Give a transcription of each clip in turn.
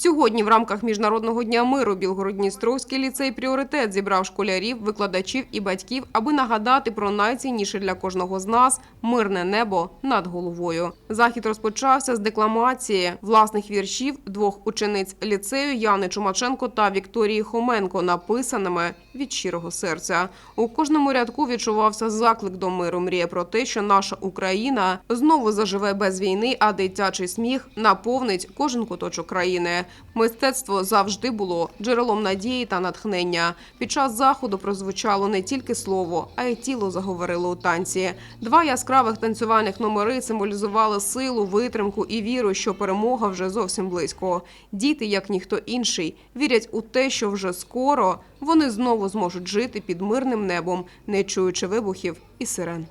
Сьогодні в рамках Міжнародного дня миру Білгород-Дністровський ліцей «Пріоритет» зібрав школярів, викладачів і батьків, аби нагадати про найцінніше для кожного з нас – мирне небо над головою. Захід розпочався з декламації власних віршів двох учениць ліцею Яни Чумаченко та Вікторії Хоменко, написаними від щирого серця. У кожному рядку відчувався заклик до миру. Мрія про те, що наша Україна знову заживе без війни, а дитячий сміх наповнить кожен куточок країни. Мистецтво завжди було джерелом надії та натхнення. Під час заходу прозвучало не тільки слово, а й тіло заговорило у танці. Два яскравих танцювальних номери символізували силу, витримку і віру, що перемога вже зовсім близько. Діти, як ніхто інший, вірять у те, що вже скоро вони знову зможуть жити під мирним небом, не чуючи вибухів і сирен.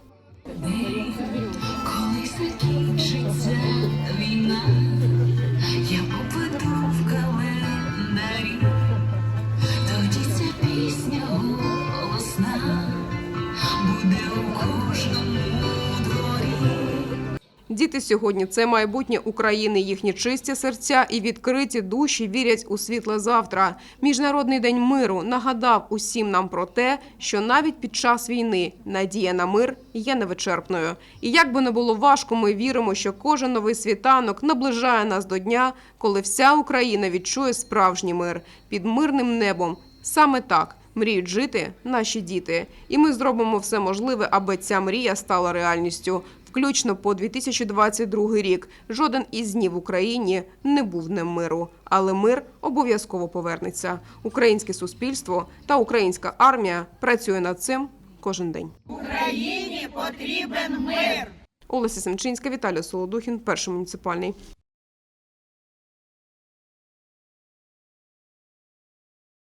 Діти сьогодні це майбутнє України. Їхні чисті серця і відкриті душі вірять у світле завтра. Міжнародний день миру нагадав усім нам про те, що навіть під час війни надія на мир є невичерпною. І як би не було важко, ми віримо, що кожен новий світанок наближає нас до дня, коли вся Україна відчує справжній мир під мирним небом. Саме так. Мріють жити наші діти, і ми зробимо все можливе, аби ця мрія стала реальністю. Включно по 2022 рік жоден із днів в Україні не був днем миру, але мир обов'язково повернеться. Українське суспільство та українська армія працює над цим кожен день. Україні потрібен мир. Олеся Семчинська, Віталій Солодухін, перший муніципальний.